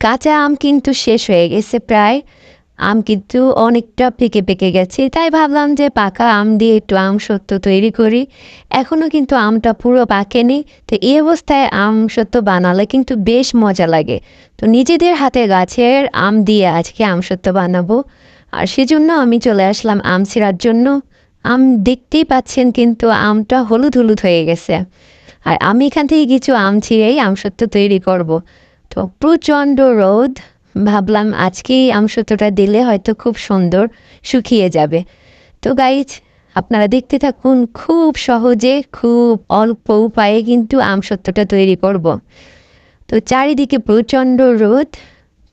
কাঁচা আম কিন্তু শেষ হয়ে গেছে প্রায়। আম কিন্তু অনেকটা পেকে পেকে গেছে। তাই ভাবলাম যে পাকা আম দিয়ে একটু আম সত্য তৈরি করি। এখনও কিন্তু আমটা পুরো পাকেনি তো এই অবস্থায় আম সত্য বানালে কিন্তু বেশ মজা লাগে। তো নিজেদের হাতে গাছের আম দিয়ে আজকে আম সত্য বানাবো। আর সেজন্য আমি চলে আসলাম আম ছিঁড়ার জন্য। আম দেখতেই পাচ্ছেন কিন্তু আমটা হলুদ হলুদ হয়ে গেছে। আর আমি এখান থেকে কিছু আম ছিঁড়েই আম সত্য তৈরি করব। তো প্রচণ্ড রোদ। ভাবলাম আজকেই আম সত্যটা দিলে হয়তো খুব সুন্দর শুকিয়ে যাবে। তো গাইজ আপনারা দেখতে থাকুন খুব সহজে, খুব অল্প উপায়ে কিন্তু আম সত্যটা তৈরি করব। তো চারিদিকে প্রচণ্ড রোদ,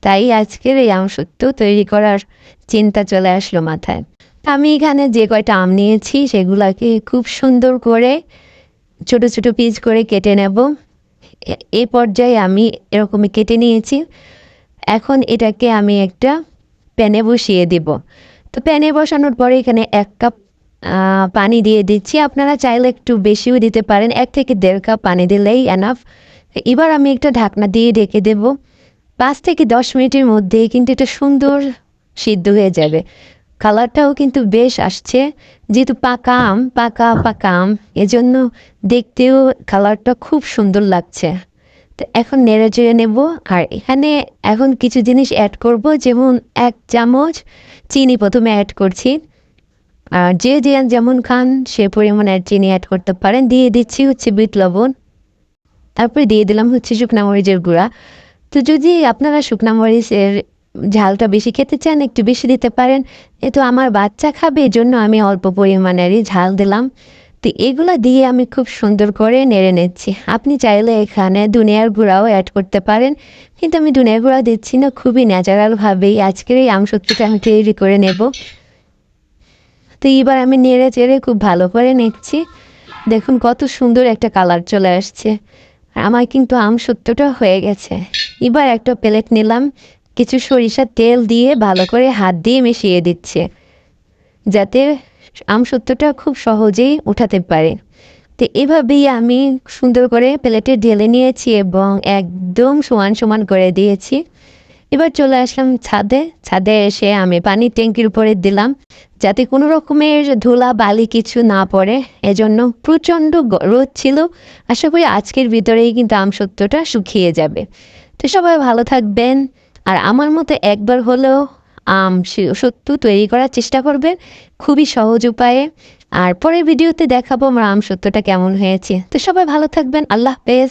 তাই আজকের এই আম সত্য তৈরি করার চিন্তা চলে আসলো মাথায়। আমি এখানে যে কয়টা আম নিয়েছি, সেগুলাকে খুব সুন্দর করে ছোট ছোট পিস করে কেটে নেব। এ- পর্যায়ে আমি এরকমই কেটে নিয়েছি। এখন এটাকে আমি একটা প্যানে বসিয়ে দিব। তো প্যানে বসানোর পরে এখানে এক কাপ পানি দিয়ে দিচ্ছি। আপনারা চাইলে একটু বেশিও দিতে পারেন। এক থেকে দেড় কাপ পানি দিলেই এনাফ এবার আমি একটা ঢাকনা দিয়ে ঢেকে দেব। পাঁচ থেকে দশ মিনিটের মধ্যে কিন্তু এটা সুন্দর সিদ্ধ হয়ে যাবে। কালারটাও কিন্তু বেশ আসছে। যেহেতু পাকা আম পাকা পাকা আম এজন্য দেখতেও কালারটা খুব সুন্দর লাগছে। তো এখন নেড়ে চেড়ে নেব। আর এখানে এখন কিছু জিনিস অ্যাড করব, যেমন এক চামচ চিনি প্রথমে অ্যাড করছি। আর যে যে যেমন খান, সে পরিমাণে চিনি অ্যাড করতে পারেন। দিয়ে দিচ্ছি হচ্ছে বিট লবণ। তারপরে দিয়ে দিলাম হচ্ছে শুকনা মরিচের গুঁড়া। তো যদি আপনারা শুকনা মরিচের ঝালটা বেশি খেতে চান, একটু বেশি দিতে পারেন। এ তো আমার বাচ্চা খাবে জন্য আমি অল্প পরিমাণেরই ঝাল দিলাম। তো এগুলো দিয়ে আমি খুব সুন্দর করে নেড়ে নিচ্ছি। আপনি চাইলে এখানে দুনিয়ার গুঁড়াও অ্যাড করতে পারেন। কিন্তু আমি দুনিয়ার গুঁড়া দিচ্ছি না, খুবই ন্যাচারালভাবেই। আজকের এই আমসত্বটা আমি তৈরি করে নেব। তো এবার আমি নেড়ে চেড়ে খুব ভালো করে নিচ্ছি। দেখুন কত সুন্দর একটা কালার চলে আসছে। আমার কিন্তু আম সত্যটা হয়ে গেছে। এবার একটা প্লেট নিলাম। কিছু সরিষার তেল দিয়ে ভালো করে হাত দিয়ে মিশিয়ে দিচ্ছে, যাতে আম সত্যটা খুব সহজেই উঠাতে পারে। তো এভাবেই আমি সুন্দর করে প্লেটে ঢেলে নিয়েছি এবং একদম সমান সমান করে দিয়েছি। এবার চলে আসলাম ছাদে। ছাদে এসে আমি পানির ট্যাঙ্কির উপরে দিলাম, যাতে কোনো রকমের ধুলা বালি কিছু না পড়ে। এজন্য প্রচণ্ড রোদ ছিল। আশা করি আজকের ভিতরেই কিন্তু আম সত্যটা শুকিয়ে যাবে। তো সবাই ভালো থাকবেন। আর আমার মতো একবার হলেও, আম সত্যু তৈরি করার চেষ্টা করবেন খুবই সহজ উপায়ে। আর পরের ভিডিওতে দেখাবো আমার আম সত্যটা কেমন হয়েছে। তো সবাই ভালো থাকবেন। আল্লাহ হাফেজ।